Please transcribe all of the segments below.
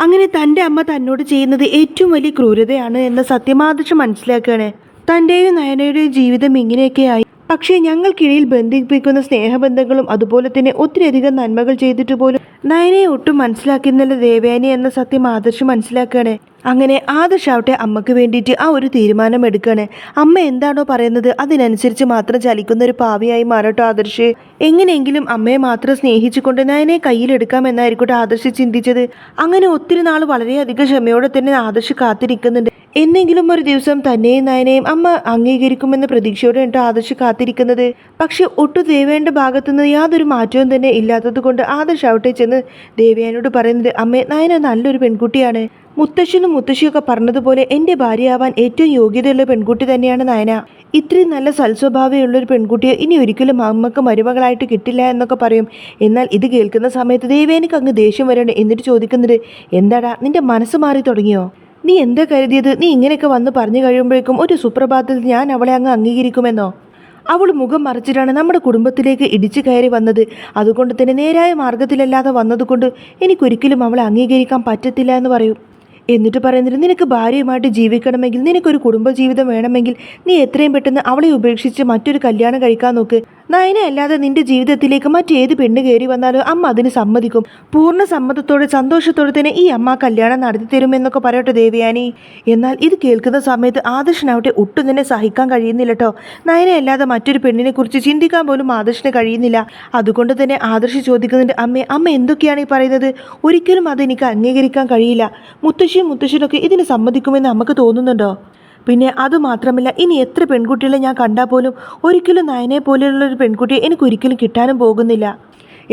അങ്ങനെ തന്റെ അമ്മ തന്നോട് ചെയ്യുന്നത് ഏറ്റവും വലിയ ക്രൂരതയാണ് എന്ന സത്യമാദർശം മനസ്സിലാക്കുകയാണ്. തന്റെയും നയനയുടെയും ജീവിതം ഇങ്ങനെയൊക്കെയായി. പക്ഷേ ഞങ്ങൾക്കിടയിൽ ബന്ധിപ്പിക്കുന്ന സ്നേഹബന്ധങ്ങളും അതുപോലെ തന്നെ ഒത്തിരിയധികം നന്മകൾ ചെയ്തിട്ട് പോലും നയനയെ ഒട്ടും മനസ്സിലാക്കുന്നില്ല ദേവയാനി എന്ന സത്യം ആദർശം മനസ്സിലാക്കുകയാണ്. അങ്ങനെ ആദർശാവട്ടെ അമ്മയ്ക്ക് വേണ്ടിയിട്ട് ആ ഒരു തീരുമാനം എടുക്കുകയാണ് അമ്മ എന്താണോ പറയുന്നത് അതിനനുസരിച്ച് മാത്രം ചലിക്കുന്ന ഒരു പാവിയായി മാറട്ടോ ആദർശ്. എങ്ങനെയെങ്കിലും അമ്മയെ മാത്രം സ്നേഹിച്ചുകൊണ്ട് നയനെ കയ്യിലെടുക്കാം എന്നായിരിക്കട്ടെ ആദർശ് ചിന്തിച്ചത്. അങ്ങനെ ഒത്തിരി നാൾ വളരെയധികം ക്ഷമയോടെ തന്നെ ആദർശ് കാത്തിരിക്കുന്നുണ്ട്. എന്നെങ്കിലും ഒരു ദിവസം തന്നെയും നയനെയും അമ്മ അംഗീകരിക്കുമെന്ന പ്രതീക്ഷയോടെ കേട്ടോ ആദർശ് കാത്തിരിക്കുന്നത്. പക്ഷെ ഒട്ടു ദേവേന്റെ ഭാഗത്തുനിന്ന് യാതൊരു മാറ്റവും തന്നെ ഇല്ലാത്തത് കൊണ്ട് ആദർശ് ആവട്ടെ ചെന്ന് ദേവയാനോട് പറയുന്നത് അമ്മേ നയന നല്ലൊരു പെൺകുട്ടിയാണ്. മുത്തശ്ശനും മുത്തശ്ശിയൊക്കെ പറഞ്ഞതുപോലെ എന്റെ ഭാര്യയാവാൻ ഏറ്റവും യോഗ്യതയുള്ള പെൺകുട്ടി തന്നെയാണ് നയന. ഇത്രയും നല്ല സൽസ്വഭാവമുള്ള ഒരു പെൺകുട്ടിയെ ഇനി ഒരിക്കലും അമ്മയ്ക്ക് മരുമകളായിട്ട് കിട്ടില്ല എന്നൊക്കെ പറയും. എന്നാൽ ഇത് കേൾക്കുന്ന സമയത്ത് ദേവേനിക്ക് അങ്ങ് ദേഷ്യം വരണം എന്നിട്ട് ചോദിക്കുന്നത് എന്താടാ നിന്റെ മനസ്സ് മാറി തുടങ്ങിയോ? നീ എന്താ കരുതിയത്? നീ ഇങ്ങനെയൊക്കെ വന്ന് പറഞ്ഞു കഴിയുമ്പോഴേക്കും ഒരു സുപ്രഭാതത്തിൽ ഞാൻ അവളെ അങ്ങ് അംഗീകരിക്കുമെന്നോ? അവൾ മുഖം മറിച്ചിട്ടാണ് നമ്മുടെ കുടുംബത്തിലേക്ക് ഇടിച്ചു കയറി വന്നത്. അതുകൊണ്ട് തന്നെ നേരായ മാർഗത്തിലല്ലാതെ വന്നതുകൊണ്ട് എനിക്കൊരിക്കലും അവളെ അംഗീകരിക്കാൻ പറ്റത്തില്ല എന്ന് പറയും. എന്നിട്ട് പറയുന്നത് നിനക്ക് ഭാര്യയുമായിട്ട് ജീവിക്കണമെങ്കിൽ നിനക്കൊരു കുടുംബജീവിതം വേണമെങ്കിൽ നീ എത്രയും പെട്ടെന്ന് അവളെ ഉപേക്ഷിച്ച് മറ്റൊരു കല്യാണം കഴിക്കാൻ നോക്ക്. നയന അല്ലാതെ നിന്റെ ജീവിതത്തിലേക്ക് മറ്റേത് പെണ്ണ് കയറി വന്നാലും അമ്മ അതിന് സമ്മതിക്കും. പൂർണ സമ്മതത്തോടെ സന്തോഷത്തോടെ തന്നെ ഈ അമ്മ കല്യാണം നടത്തി തരുമെന്നൊക്കെ പറയട്ടെ ദേവയാനി. എന്നാൽ ഇത് കേൾക്കുന്ന സമയത്ത് ആദർശനാവട്ടെ ഒട്ടും തന്നെ സഹിക്കാൻ കഴിയുന്നില്ല കേട്ടോ നയന അല്ലാതെ മറ്റൊരു പെണ്ണിനെ കുറിച്ച് ചിന്തിക്കാൻ പോലും ആദർശന് കഴിയുന്നില്ല. അതുകൊണ്ട് തന്നെ ആദർശ് ചോദിക്കുന്നുണ്ട് അമ്മേ അമ്മ എന്തൊക്കെയാണ് ഈ പറയുന്നത്? ഒരിക്കലും അത് എനിക്ക് അംഗീകരിക്കാൻ കഴിയില്ല. മുത്തശ്ശിയും മുത്തശ്ശനൊക്കെ ഇതിന് സമ്മതിക്കുമെന്ന് നമുക്ക് തോന്നുന്നുണ്ടോ? പിന്നെ അതുമാത്രമല്ല ഇനി എത്ര പെൺകുട്ടികളെ ഞാൻ കണ്ടാൽ പോലും ഒരിക്കലും നയനെ പോലെയുള്ള ഒരു പെൺകുട്ടിയെ എനിക്ക് ഒരിക്കലും കിട്ടാനും പോകുന്നില്ല.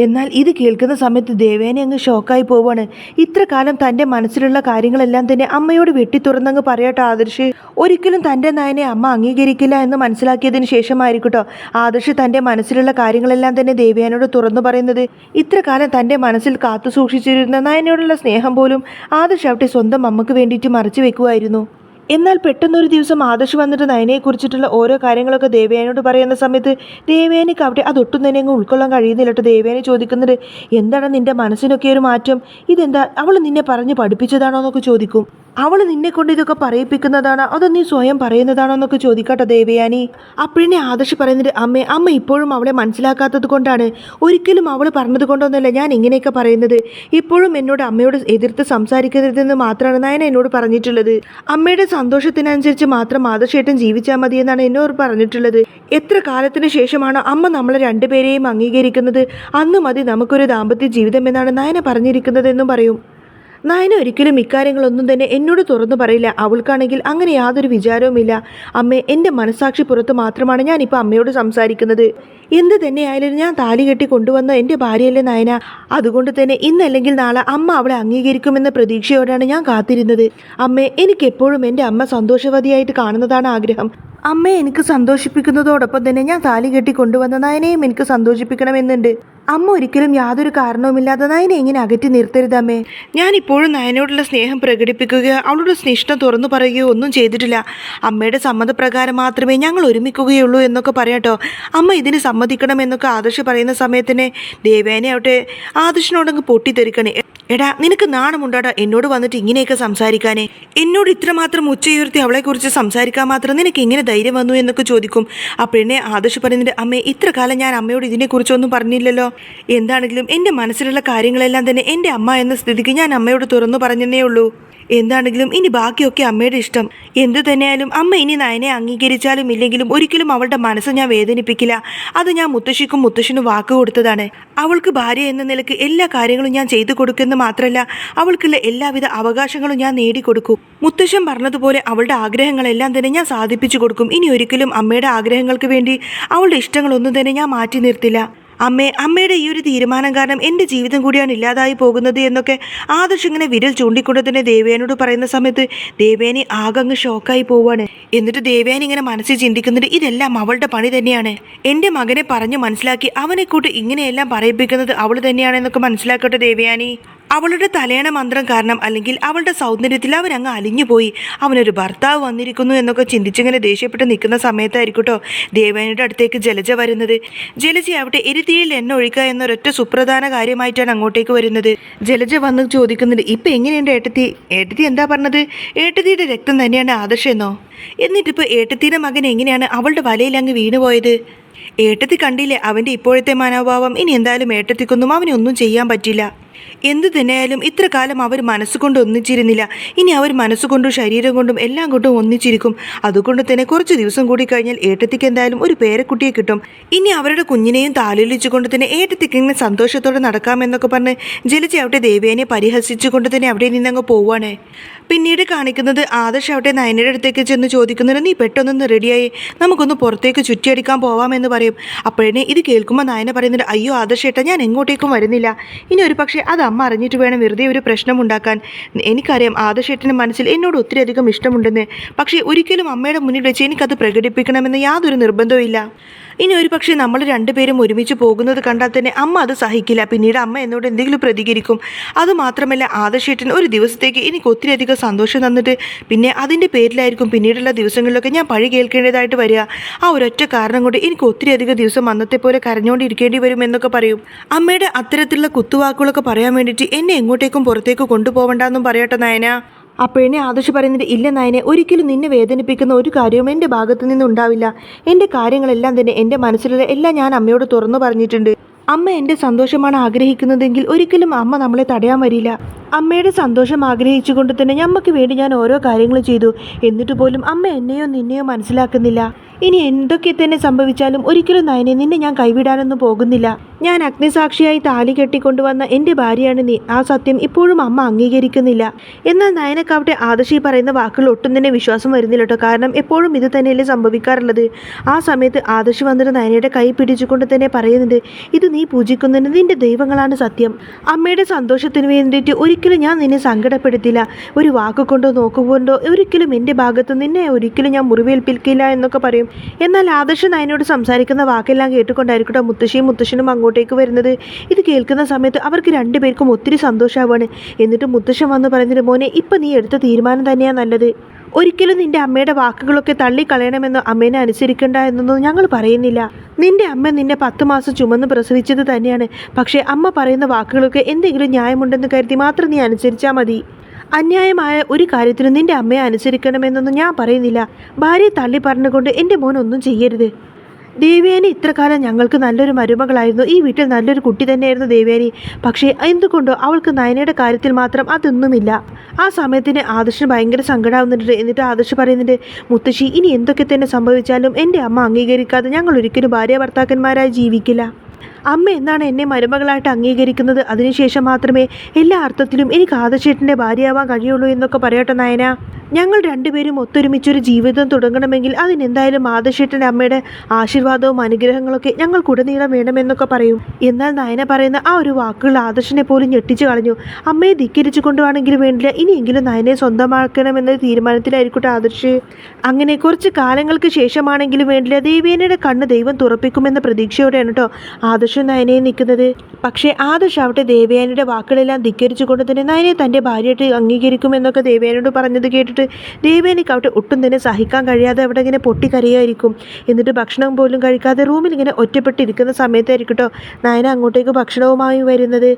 എന്നാൽ ഇത് കേൾക്കുന്ന സമയത്ത് ദേവേനെ അങ്ങ് ഷോക്കായി പോവാണ്. ഇത്ര കാലം തന്റെ മനസ്സിലുള്ള കാര്യങ്ങളെല്ലാം തന്നെ അമ്മയോട് വെട്ടി തുറന്നങ്ങ് പറയട്ടെ ആദർശ്. ഒരിക്കലും തന്റെ നയനെ അമ്മ അംഗീകരിക്കില്ല എന്ന് മനസ്സിലാക്കിയതിന് ശേഷമായിരിക്കട്ടോ ആദർശ് തന്റെ മനസ്സിലുള്ള കാര്യങ്ങളെല്ലാം തന്നെ ദേവേനോട് തുറന്നു പറയുന്നത്. ഇത്ര കാലം തന്റെ മനസ്സിൽ കാത്തു സൂക്ഷിച്ചിരുന്ന നയനോടുള്ള സ്നേഹം പോലും ആദർശ് അവിടെ സ്വന്തം അമ്മയ്ക്ക് വേണ്ടിയിട്ട് മറച്ചു വെക്കുമായിരുന്നു എന്നാൽ പെട്ടെന്നൊരു ദിവസം ആദർശ് വന്നിട്ട് നയനയെക്കുറിച്ചിട്ടുള്ള ഓരോ കാര്യങ്ങളൊക്കെ ദേവയാനോട് പറയുന്ന സമയത്ത് ദേവയാനിക്ക് അവിടെ അതൊട്ടും തന്നെ അങ്ങ് ഉൾക്കൊള്ളാൻ കഴിയുന്നില്ല കേട്ടോ ദേവയാനി ചോദിക്കുന്നത് എന്താണ് നിന്റെ മനസ്സിനൊക്കെ ഒരു മാറ്റം? ഇതെന്താ? അവൾ നിന്നെ പറഞ്ഞ് പഠിപ്പിച്ചതാണോ? എന്നൊക്കെ ചോദിക്കും. അവൾ നിന്നെ കൊണ്ട് ഇതൊക്കെ പറയിപ്പിക്കുന്നതാണ്? അതോ നീ സ്വയം പറയുന്നതാണോ എന്നൊക്കെ ചോദിക്കട്ടെ ദേവയാനി. അപ്പോഴേ ആദർശ് പറയുന്നത് അമ്മേ അമ്മ ഇപ്പോഴും അവളെ മനസ്സിലാക്കാത്തത് കൊണ്ടാണ്. ഒരിക്കലും അവൾ പറഞ്ഞത് കൊണ്ടൊന്നുമല്ല ഞാൻ ഇങ്ങനെയൊക്കെ പറയുന്നത്. ഇപ്പോഴും എന്നോട് അമ്മയോട് എതിർത്ത് സംസാരിക്കരുതെന്ന് മാത്രമാണ് നയന എന്നോട് പറഞ്ഞിട്ടുള്ളത്. അമ്മയുടെ സന്തോഷത്തിനനുസരിച്ച് മാത്രം ആദർശേട്ടൻ ജീവിച്ചാൽ മതി എന്നാണ് എന്നോട് പറഞ്ഞിട്ടുള്ളത്. എത്ര കാലത്തിന് ശേഷമാണ് അമ്മ നമ്മളെ രണ്ടുപേരെയും അംഗീകരിക്കുന്നത്? അന്ന് മതി നമുക്കൊരു ദാമ്പത്യ ജീവിതം എന്നാണ് നയന പറഞ്ഞിരിക്കുന്നതെന്നും പറയും. നയന ഒരിക്കലും ഇക്കാര്യങ്ങളൊന്നും തന്നെ എന്നോട് തുറന്നു പറയില്ല. അവൾക്കാണെങ്കിൽ അങ്ങനെ യാതൊരു വിചാരവുമില്ല. അമ്മേ എന്റെ മനസാക്ഷി പുറത്ത് മാത്രമാണ് ഞാനിപ്പോൾ അമ്മയോട് സംസാരിക്കുന്നത്. എന്ത് തന്നെയായാലും ഞാൻ താലി കെട്ടി കൊണ്ടുവന്ന എന്റെ ഭാര്യയല്ലേ നയന? അതുകൊണ്ട് തന്നെ ഇന്നല്ലെങ്കിൽ നാളെ അമ്മ അവളെ അംഗീകരിക്കുമെന്ന പ്രതീക്ഷയോടാണ് ഞാൻ കാത്തിരുന്നത്. അമ്മേ എനിക്കെപ്പോഴും എന്റെ അമ്മ സന്തോഷവതിയായിട്ട് കാണുന്നതാണ് ആഗ്രഹം. അമ്മയെ എനിക്ക് സന്തോഷിപ്പിക്കുന്നതോടൊപ്പം തന്നെ ഞാൻ താലി കെട്ടി കൊണ്ടുവന്ന നയനെയും എനിക്ക് സന്തോഷിപ്പിക്കണമെന്നുണ്ട്. അമ്മ ഒരിക്കലും യാതൊരു കാരണവുമില്ലാതെ നയനെ എങ്ങനെ അകറ്റി നിർത്തരുത് അമ്മേ. ഞാൻ ഇപ്പോഴും നയനോടുള്ള സ്നേഹം പ്രകടിപ്പിക്കുകയോ അവളുടെ സ്നിഷ്ടം തുറന്നു പറയുകയോ ഒന്നും ചെയ്തിട്ടില്ല. അമ്മയുടെ സമ്മതപ്രകാരം മാത്രമേ ഞങ്ങൾ ഒരുമിക്കുകയുള്ളൂ എന്നൊക്കെ പറയാട്ടോ അമ്മ ഇതിന് സമ്മതിക്കണം എന്നൊക്കെ ആദർശ് പറയുന്ന സമയത്തിന് ദേവേനെ ആവട്ടെ ആദർശിനോടങ്ങ് പൊട്ടിത്തെറിക്കണേ. എടാ നിനക്ക് നാണമുണ്ടാടാ എന്നോട് വന്നിട്ട് ഇങ്ങനെയൊക്കെ സംസാരിക്കാനേ? എന്നോട് ഇത്രമാത്രം ഉച്ചയുയർത്തി അവളെക്കുറിച്ച് സംസാരിക്കാൻ മാത്രം നിനക്ക് എങ്ങനെ ധൈര്യം വന്നു എന്നൊക്കെ ചോദിക്കും. അപ്പോഴേ ആദർശ് പറയുന്നുണ്ട് അമ്മേ ഇത്ര കാലം ഞാൻ അമ്മയോട് ഇതിനെക്കുറിച്ചൊന്നും പറഞ്ഞില്ലല്ലോ. എന്താണെങ്കിലും എന്റെ മനസ്സിലുള്ള കാര്യങ്ങളെല്ലാം തന്നെ എന്റെ അമ്മ എന്ന സ്ഥിതിക്ക് ഞാൻ അമ്മയോട് തുറന്നു പറഞ്ഞതേ ഉള്ളൂ. എന്താണെങ്കിലും ഇനി ബാക്കിയൊക്കെ അമ്മയുടെ ഇഷ്ടം. എന്തു തന്നെയായാലും അമ്മ ഇനി നയനെ അംഗീകരിച്ചാലും ഇല്ലെങ്കിലും ഒരിക്കലും അവളുടെ മനസ്സ് ഞാൻ വേദനിപ്പിക്കില്ല. അത് ഞാൻ മുത്തശ്ശിക്കും മുത്തശ്ശിനും വാക്ക് കൊടുത്തതാണ്. അവൾക്ക് ഭാര്യ എന്ന നിലയ്ക്ക് എല്ലാ കാര്യങ്ങളും ഞാൻ ചെയ്തു കൊടുക്കുന്ന മാത്രമല്ല അവൾക്കുള്ള എല്ലാവിധ അവകാശങ്ങളും ഞാൻ നേടിക്കൊടുക്കും. മുത്തശ്ശൻ പറഞ്ഞതുപോലെ അവളുടെ ആഗ്രഹങ്ങളെല്ലാം തന്നെ ഞാൻ സാധിപ്പിച്ചു കൊടുക്കും. ഇനി ഒരിക്കലും അമ്മയുടെ ആഗ്രഹങ്ങൾക്ക് വേണ്ടി അവളുടെ ഇഷ്ടങ്ങളൊന്നും തന്നെ ഞാൻ മാറ്റി നിർത്തില്ല. അമ്മേ അമ്മയുടെ ഈ ഒരു തീരുമാനം കാരണം എന്റെ ജീവിതം കൂടിയാണ് ഇല്ലാതായി പോകുന്നത് എന്നൊക്കെ ആദർശ് ഇങ്ങനെ വിരൽ ചൂണ്ടിക്കൊണ്ട് തന്നെ ദേവേനോട് പറയുന്ന സമയത്ത് ദേവേനി ആകങ്ങ് ഷോക്കായി പോവാണ്. എന്നിട്ട് ദേവേനി ഇങ്ങനെ മനസ്സിൽ ചിന്തിക്കുന്നുണ്ട് ഇതെല്ലാം അവളുടെ പണി തന്നെയാണ്. എന്റെ മകനെ പറഞ്ഞ് മനസ്സിലാക്കി അവനെ കൂട്ട് ഇങ്ങനെയെല്ലാം പറയിപ്പിക്കുന്നത് അവൾ തന്നെയാണെന്നൊക്കെ മനസ്സിലാക്കട്ടെ ദേവയാനി. അവളുടെ തലേണ മന്ത്രം കാരണം അല്ലെങ്കിൽ അവളുടെ സൗന്ദര്യത്തിൽ അവൻ അങ്ങ് അലിഞ്ഞുപോയി. അവനൊരു ഭർത്താവ് വന്നിരിക്കുന്നു എന്നൊക്കെ ചിന്തിച്ചിങ്ങനെ ദേഷ്യപ്പെട്ട് നിൽക്കുന്ന സമയത്തായിരിക്കട്ടോ കേട്ടോ ദേവേനയുടെ അടുത്തേക്ക് ജലജ വരുന്നത്. ജലജ അവിടെ എരുതിയിൽ എണ്ണ ഒഴിക്കുക എന്നൊരൊറ്റ സുപ്രധാന കാര്യമായിട്ടാണ് അങ്ങോട്ടേക്ക് വരുന്നത്. ജലജ വന്ന് ചോദിക്കുന്നുണ്ട് ഇപ്പം എങ്ങനെയുണ്ട് ഏട്ടത്തി? ഏട്ടത്തി എന്താ പറഞ്ഞത്? ഏട്ടത്തിയുടെ രക്തം തന്നെയാണ് ആദർശമെന്നോ എന്നിട്ടിപ്പോൾ ഏട്ടത്തിയുടെ മകൻ എങ്ങനെയാണ് അവളുടെ വലയിൽ അങ്ങ് വീണുപോയത് ഏട്ടത്തി കണ്ടില്ലേ അവന്റെ ഇപ്പോഴത്തെ മനോഭാവം? ഇനി എന്തായാലും ഏട്ടത്തിക്കൊന്നും അവനൊന്നും ചെയ്യാൻ പറ്റില്ല. എന്തു തന്നെയായാലും ഇത്ര കാലം അവർ മനസ്സുകൊണ്ട് ഒന്നിച്ചിരുന്നില്ല. ഇനി അവർ മനസ്സുകൊണ്ടും ശരീരം കൊണ്ടും എല്ലാം കൊണ്ടും ഒന്നിച്ചിരിക്കും. അതുകൊണ്ട് തന്നെ കുറച്ച് ദിവസം കൂടി കഴിഞ്ഞാൽ ഏട്ടത്തിക്ക് എന്തായാലും ഒരു പേരക്കുട്ടിയെ കിട്ടും. ഇനി അവരുടെ കുഞ്ഞിനെയും താലോലിച്ചുകൊണ്ട് തന്നെ ഏട്ടത്തിക്ക് ഇങ്ങനെ സന്തോഷത്തോടെ നടക്കാമെന്നൊക്കെ പറഞ്ഞ് ജലജ അവിടെ ദേവേനെ പരിഹസിച്ചുകൊണ്ട് തന്നെ അവിടെ നിന്നങ്ങ് പോവാണ്. പിന്നീട് കാണിക്കുന്നത് ആദർശ് അവിടെ നയനയുടെ അടുത്തേക്ക് ചെന്ന് ചോദിക്കുന്നുണ്ട് നീ പെട്ടെന്നൊന്ന് റെഡിയായി. നമുക്കൊന്ന് പുറത്തേക്ക് ചുറ്റിയടിക്കാൻ പോവാമെന്ന് പറയും. അപ്പോഴേ ഇത് കേൾക്കുമ്പോൾ നയന പറയുന്നുണ്ട് അയ്യോ ആദർശ് ഏട്ടാ ഞാൻ എങ്ങോട്ടേക്കും വരുന്നില്ല. ഇനി ഒരു അത് അമ്മ അറിഞ്ഞിട്ട് വേണം വെറുതെ ഒരു പ്രശ്നം ഉണ്ടാക്കാൻ. എനിക്കറിയാം ആദർശേട്ടന്റെ മനസ്സിൽ എന്നോട് ഒത്തിരി അധികം ഇഷ്ടമുണ്ടെന്ന്. പക്ഷേ ഒരിക്കലും അമ്മയുടെ മുന്നിൽ വെച്ച് എനിക്കത് പ്രകടിപ്പിക്കണമെന്ന് യാതൊരു നിർബന്ധവും ഇനി ഒരു പക്ഷേ നമ്മൾ രണ്ടുപേരും ഒരുമിച്ച് പോകുന്നത് കണ്ടാൽ തന്നെ അമ്മ അത് സഹിക്കില്ല. പിന്നീട് അമ്മ എന്നോട് എന്തെങ്കിലും പ്രതികരിക്കും. അതുമാത്രമല്ല ആദർശേട്ടൻ ഒരു ദിവസത്തേക്ക് എനിക്ക് ഒത്തിരി അധികം സന്തോഷം തന്നിട്ട് പിന്നെ അതിന്റെ പേരിലായിരിക്കും പിന്നീടുള്ള ദിവസങ്ങളിലൊക്കെ ഞാൻ പഴി കേൾക്കേണ്ടതായിട്ട് വരിക. ആ ഒരൊറ്റ കാരണം കൊണ്ട് എനിക്ക് ഒത്തിരി അധികം ദിവസം അന്നത്തെ പോലെ കരഞ്ഞുകൊണ്ടിരിക്കേണ്ടി വരും എന്നൊക്കെ പറയും. അമ്മയുടെ അത്തരത്തിലുള്ള കുത്തുവാക്കുകളൊക്കെ പറയാൻ വേണ്ടിയിട്ട് എന്നെ എങ്ങോട്ടേക്കും പുറത്തേക്ക് കൊണ്ടുപോകണ്ടെന്നും പറയട്ടെ നയന. അപ്പോഴേ ആദർശ് പറയുന്നത് ഇല്ല നയനെ. ഒരിക്കലും നിന്നെ വേദനിപ്പിക്കുന്ന ഒരു കാര്യവും എന്റെ ഭാഗത്തു നിന്നുണ്ടാവില്ല. എന്റെ കാര്യങ്ങളെല്ലാം തന്നെ എന്റെ മനസ്സിലുള്ള എല്ലാം ഞാൻ അമ്മയോട് തുറന്നു പറഞ്ഞിട്ടുണ്ട്. അമ്മ എന്റെ സന്തോഷമാണ് ആഗ്രഹിക്കുന്നതെങ്കിൽ ഒരിക്കലും അമ്മ നമ്മളെ തടയാൻ വരില്ല. അമ്മയുടെ സന്തോഷം ആഗ്രഹിച്ചുകൊണ്ട് തന്നെ ഞമ്മക്ക് വേണ്ടി ഞാൻ ഓരോ കാര്യങ്ങൾ ചെയ്തു. എന്നിട്ട് പോലും അമ്മ എന്നെയോ നിന്നെയോ മനസ്സിലാക്കുന്നില്ല. ഇനി എന്തൊക്കെ തന്നെ സംഭവിച്ചാലും ഒരിക്കലും നയനെ നിന്നെ ഞാൻ കൈവിടാനൊന്നും പോകുന്നില്ല. ഞാൻ അഗ്നിസാക്ഷിയായി താലി കെട്ടിക്കൊണ്ടുവന്ന എന്റെ ഭാര്യയാണ് നീ. ആ സത്യം ഇപ്പോഴും അമ്മ അംഗീകരിക്കുന്നില്ല. എന്നാൽ നയനക്കാവട്ടെ ആദർശി പറയുന്ന വാക്കുകൾ ഒട്ടും തന്നെ വിശ്വാസം വരുന്നില്ല കേട്ടോ. കാരണം എപ്പോഴും ഇത് തന്നെയല്ലേ സംഭവിക്കാറുള്ളത്. ആ സമയത്ത് ആദർശി വന്നിട്ട് നയനയുടെ കൈ പിടിച്ചുകൊണ്ട് തന്നെ പറയുന്നുണ്ട് ഇത് നീ പൂജിക്കുന്നതിന് നിന്റെ ദൈവങ്ങളാണ് സത്യം. അമ്മയുടെ സന്തോഷത്തിന് വേണ്ടിയിട്ട് ഒരിക്കലും ഞാൻ നിന്നെ സങ്കടപ്പെടുത്തില്ല. ഒരു വാക്കുകൊണ്ടോ നോക്കുകൊണ്ടോ ഒരിക്കലും എന്റെ ഭാഗത്ത് നിന്നെ ഒരിക്കലും ഞാൻ മുറിവേൽപ്പിക്കില്ല എന്നൊക്കെ പറയും. എന്നാൽ ആദർശ് നയനോട് സംസാരിക്കുന്ന വാക്കെല്ലാം കേട്ടുകൊണ്ടായിരിക്കട്ടോ മുത്തശ്ശിയും മുത്തശ്ശനും അങ്ങോട്ടേക്ക് വരുന്നത്. ഇത് കേൾക്കുന്ന സമയത്ത് അവർക്ക് രണ്ടുപേർക്കും ഒത്തിരി സന്തോഷമാവാണ് എന്നിട്ട് മുത്തശ്ശൻ വന്ന് പറഞ്ഞിട്ട് മോനെ ഇപ്പം നീ എടുത്ത തീരുമാനം തന്നെയാണ് നല്ലത്. ഒരിക്കലും നിന്റെ അമ്മയുടെ വാക്കുകളൊക്കെ തള്ളിക്കളയണമെന്നോ അമ്മേനെ അനുസരിക്കണ്ട എന്നൊന്നും ഞങ്ങൾ പറയുന്നില്ല. നിന്റെ അമ്മ നിന്നെ പത്ത് മാസം ചുമന്ന് പ്രസവിച്ചത് തന്നെയാണ്. പക്ഷേ അമ്മ പറയുന്ന വാക്കുകളൊക്കെ എന്തെങ്കിലും ന്യായമുണ്ടെന്ന് കരുതി മാത്രം നീ അനുസരിച്ചാൽ മതി. അന്യായമായ ഒരു കാര്യത്തിനും നിന്റെ അമ്മയെ അനുസരിക്കണമെന്നൊന്നും ഞാൻ പറയുന്നില്ല. ഭാര്യയെ തള്ളി പറഞ്ഞുകൊണ്ട് എന്റെ മോനൊന്നും ചെയ്യരുത്. ദേവയാനി ഇത്രകാലം ഞങ്ങൾക്ക് നല്ലൊരു മരുമകളായിരുന്നു. ഈ വീട്ടിൽ നല്ലൊരു കുട്ടി തന്നെയായിരുന്നു ദേവയാനി. പക്ഷേ എന്തുകൊണ്ടോ അവൾക്ക് നയനയുടെ കാര്യത്തിൽ മാത്രം അതൊന്നുമില്ല. ആ സമയത്തിന് ആദർശന് ഭയങ്കര സങ്കടമാവുന്നുണ്ട് എന്നിട്ട് ആദർശ് പറയുന്നുണ്ട് മുത്തശ്ശി ഇനി എന്തൊക്കെ തന്നെ സംഭവിച്ചാലും എന്റെ അമ്മ അംഗീകരിക്കാതെ ഞങ്ങൾ ഒരിക്കലും ഭാര്യ ഭർത്താക്കന്മാരായി ജീവിക്കില്ല. അമ്മ എന്നാണ് എന്നെ മരുമകളായിട്ട് അംഗീകരിക്കുന്നത്? അതിനുശേഷം മാത്രമേ എല്ലാ അർത്ഥത്തിലും എനിക്ക് ആദർശേട്ടന്റെ ഭാര്യയാവാൻ കഴിയുള്ളൂ എന്നൊക്കെ പറയട്ടെ നായന. ഞങ്ങൾ രണ്ടുപേരും ഒത്തൊരുമിച്ചൊരു ജീവിതം തുടങ്ങണമെങ്കിൽ അതിനെന്തായാലും ആദർശേട്ടന്റെ അമ്മയുടെ ആശീർവാദവും അനുഗ്രഹങ്ങളൊക്കെ ഞങ്ങൾക്കുടനീളം വേണമെന്നൊക്കെ പറയും. എന്നാൽ നയന പറയുന്ന ആ ഒരു വാക്കുകൾ ആദർശനെ പോലും ഞെട്ടിച്ചു കളഞ്ഞു. അമ്മയെ ധിക്കരിച്ചു കൊണ്ടുവാണെങ്കിലും വേണ്ടില്ല ഇനിയെങ്കിലും നയനെ സ്വന്തമാക്കണമെന്ന തീരുമാനത്തിലായിരിക്കട്ടെ ആദർശ്. അങ്ങനെ കുറച്ച് കാലങ്ങൾക്ക് ശേഷമാണെങ്കിലും വേണ്ടില്ല ദേവേനയുടെ കണ്ണ് ദൈവം തുറപ്പിക്കുമെന്ന പ്രതീക്ഷയോടെയാണ് കേട്ടോ ആദർശ് നയനയെ നിൽക്കുന്നത്. പക്ഷേ ആദർശ് അവിടെ ദേവയാനിയുടെ വാക്കുകളെല്ലാം ധിക്കരിച്ചുകൊണ്ട് തന്നെ നയനെ തന്റെ ഭാര്യയായിട്ട് അംഗീകരിക്കുമെന്നൊക്കെ ദേവയാനോട് പറഞ്ഞത് കേട്ടിട്ട് ദേവേനയ്ക്ക് അവിടെ ഒട്ടും തന്നെ സഹിക്കാൻ കഴിയാതെ അവിടെ ഇങ്ങനെ പൊട്ടിക്കരയായിരിക്കും. എന്നിട്ട് ഭക്ഷണം പോലും കഴിക്കാതെ റൂമിൽ ഇങ്ങനെ ഒറ്റപ്പെട്ടിരിക്കുന്ന സമയത്തായിരിക്കും കേട്ടോ നയന അങ്ങോട്ടേക്ക് ഭക്ഷണവുമായി വരുന്നത്.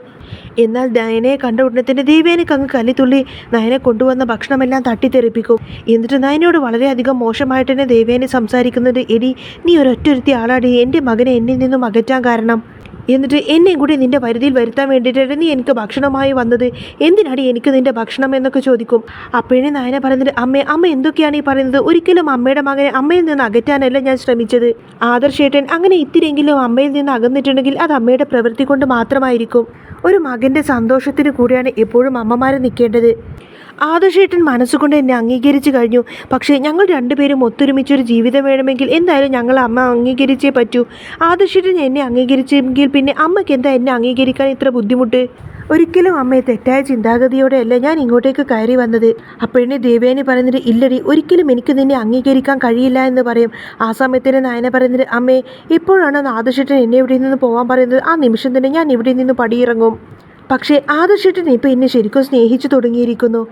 എന്നാൽ നയനയെ കണ്ട ഉടനെ തന്നെ ദേവേനയ്ക്ക് അങ്ങ് കല്ലിത്തുള്ളി നയനെ കൊണ്ടുവന്ന ഭക്ഷണമെല്ലാം തട്ടിത്തെറിപ്പിക്കും. എന്നിട്ട് നയനയോട് വളരെയധികം മോശമായിട്ട് തന്നെ ദേവേനെ സംസാരിക്കുന്നത് എടി നീ ഒരൊറ്റൊരുത്തി ആളാടി എന്റെ മകനെ എന്നിൽ നിന്നും അകറ്റാൻ കാരണം. എന്നിട്ട് എന്നെ കൂടി നിന്റെ പരിധിയിൽ വരുത്താൻ വേണ്ടിയിട്ടാണ് നീ എനിക്ക് ഭക്ഷണമായി വന്നത്. എന്തിനാടി എനിക്ക് നിന്റെ ഭക്ഷണം എന്നൊക്കെ ചോദിക്കും. അപ്പോഴേ നായന പറയുന്നത് അമ്മ അമ്മ എന്തൊക്കെയാണ് ഈ പറയുന്നത്? ഒരിക്കലും അമ്മയുടെ മകനെ അമ്മയിൽ നിന്ന് അകറ്റാനല്ല ഞാൻ ശ്രമിച്ചത്. ആദർശേട്ടൻ അങ്ങനെ ഇത്തിരിയെങ്കിലും അമ്മയിൽ നിന്ന് അകന്നിട്ടുണ്ടെങ്കിൽ അത് അമ്മയുടെ പ്രവൃത്തി കൊണ്ട് മാത്രമായിരിക്കും. ഒരു മകന്റെ സന്തോഷത്തിന് കൂടിയാണ് എപ്പോഴും അമ്മമാർ നിൽക്കേണ്ടത്. ആദർശേട്ടൻ മനസ്സുകൊണ്ട് എന്നെ അംഗീകരിച്ചു കഴിഞ്ഞു. പക്ഷേ ഞങ്ങൾ രണ്ടുപേരും ഒത്തൊരുമിച്ചൊരു ജീവിതം വേണമെങ്കിൽ എന്തായാലും ഞങ്ങൾ അമ്മ അംഗീകരിച്ചേ പറ്റൂ. ആദർശേട്ടൻ എന്നെ അംഗീകരിച്ചെങ്കിൽ പിന്നെ അമ്മയ്ക്ക് എന്താ എന്നെ അംഗീകരിക്കാൻ ഇത്ര ബുദ്ധിമുട്ട്? ഒരിക്കലും അമ്മയെ തെറ്റായ ചിന്താഗതിയോടെയല്ല ഞാൻ ഇങ്ങോട്ടേക്ക് കയറി വന്നത്. അപ്പോഴേ ദേവേനെ പറയുന്നത് ഇല്ലടി ഒരിക്കലും എനിക്ക് നിന്നെ അംഗീകരിക്കാൻ കഴിയില്ല എന്ന് പറയും. ആ സമയത്തിന് നയന പറയുന്നത് അമ്മേ ഇപ്പോഴാണ് ആദർശേട്ടൻ എന്നെ ഇവിടെ നിന്ന് പോകാൻ പറയുന്നത്? ആ നിമിഷം തന്നെ ഞാൻ ഇവിടെ നിന്ന് പടിയിറങ്ങും. പക്ഷേ ആദർശേട്ടൻ ഇപ്പം എന്നെ ശരിക്കും സ്നേഹിച്ചു തുടങ്ങിയിരിക്കുന്നു.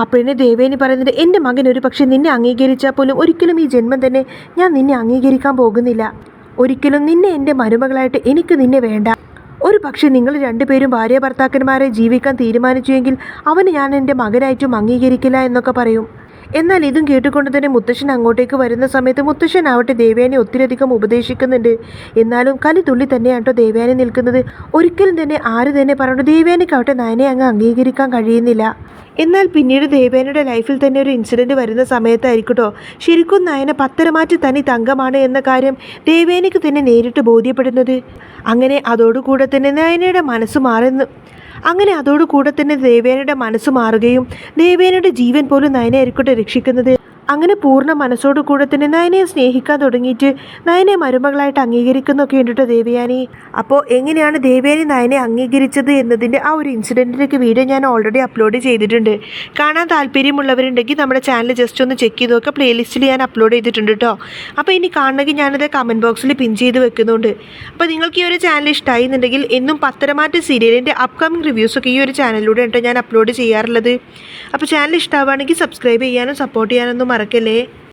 അപ്പോഴേ ദേവേനി പറയുന്നത് എന്റെ മകൻ ഒരു പക്ഷേ നിന്നെ അംഗീകരിച്ചാൽ പോലും ഒരിക്കലും ഈ ജന്മം തന്നെ ഞാൻ നിന്നെ അംഗീകരിക്കാൻ പോകുന്നില്ല. ഒരിക്കലും നിന്നെ എന്റെ മരുമകളായിട്ട് എനിക്ക് നിന്നെ വേണ്ട. ഒരു പക്ഷേ നിങ്ങൾ രണ്ടുപേരും ഭാര്യ ഭർത്താക്കന്മാരെ ജീവിക്കാൻ തീരുമാനിച്ചുവെങ്കിൽ അവന് ഞാൻ എന്റെ മകനായിട്ടും അംഗീകരിക്കില്ല എന്നൊക്കെ പറയും. എന്നാൽ ഇതും കേട്ടുകൊണ്ട് തന്നെ മുത്തശ്ശൻ അങ്ങോട്ടേക്ക് വരുന്ന സമയത്ത് മുത്തശ്ശൻ ആവട്ടെ ദേവയാനെ ഒത്തിരിയധികം ഉപദേശിക്കുന്നുണ്ട്. എന്നാലും കലി തുള്ളി തന്നെയാണ് കേട്ടോ ദേവയാനി നിൽക്കുന്നത്. ഒരിക്കലും തന്നെ ആര് തന്നെ പറഞ്ഞു ദേവയാനിക്കാവട്ടെ നയനെ അങ്ങ് അംഗീകരിക്കാൻ കഴിയുന്നില്ല. എന്നാൽ പിന്നീട് ദേവേനയുടെ ലൈഫിൽ തന്നെ ഒരു ഇൻസിഡന്റ് വരുന്ന സമയത്തായിരിക്കട്ടോ. കേട്ടോ ശരിക്കും നയന പത്തരമാറ്റി തനി തങ്കമാണ് എന്ന കാര്യം ദേവേനയ്ക്ക് തന്നെ നേരിട്ട് ബോധ്യപ്പെടുന്നത്. അങ്ങനെ അതോടുകൂടെ തന്നെ നയനയുടെ മനസ്സ് മാറുന്നു. അങ്ങനെ അതോടുകൂടെ തന്നെ ദേവേനയുടെ മനസ്സ് മാറുകയും ദേവേനയുടെ ജീവൻ പോലും നയനയായിരിക്കട്ടെ രക്ഷിക്കുന്നത് അങ്ങനെ പൂർണ മനസ്സോടു കൂടെ തന്നെ നയനയെ സ്നേഹിക്കാൻ തുടങ്ങിയിട്ട് നയനെ മരുമകളായിട്ട് അംഗീകരിക്കുന്നൊക്കെ ഉണ്ട് കേട്ടോ ദേവയാനി. അപ്പോൾ എങ്ങനെയാണ് ദേവയാനി നയനെ അംഗീകരിച്ചത് എന്നതിന്റെ ആ ഒരു ഇൻസിഡന്റിലേക്ക് വീഡിയോ ഞാൻ ഓൾറെഡി അപ്ലോഡ് ചെയ്തിട്ടുണ്ട്. കാണാൻ താല്പര്യമുള്ളവരുണ്ടെങ്കിൽ നമ്മുടെ ചാനൽ ജസ്റ്റ് ഒന്ന് ചെക്ക് ചെയ്ത് നോക്കുക പ്ലേലിസ്റ്റിൽ ഞാൻ അപ്ലോഡ് ചെയ്തിട്ടുണ്ട് കേട്ടോ അപ്പോൾ ഇനി കാണണമെങ്കിൽ ഞാനത് കമന്റ് ബോക്സിൽ പിൻ ചെയ്ത് വെക്കുന്നുണ്ട്. അപ്പോൾ നിങ്ങൾക്ക് ഈ ഒരു ചാനൽ ഇഷ്ടമായി എന്നുണ്ടെങ്കിൽ എന്നും പത്തരമാറ്റ സീരിയലിന്റെ അപ്കമിങ് റിവ്യൂസൊക്കെ ഈ ഒരു ചാനലിലൂടെ കേട്ടോ ഞാൻ അപ്ലോഡ് ചെയ്യാറുള്ളത്. അപ്പോൾ ചാനൽ ഇഷ്ടമാവുകയാണെങ്കിൽ സബ്സ്ക്രൈബ് ചെയ്യാനും സപ്പോർട്ട് ചെയ്യാനൊന്നും que le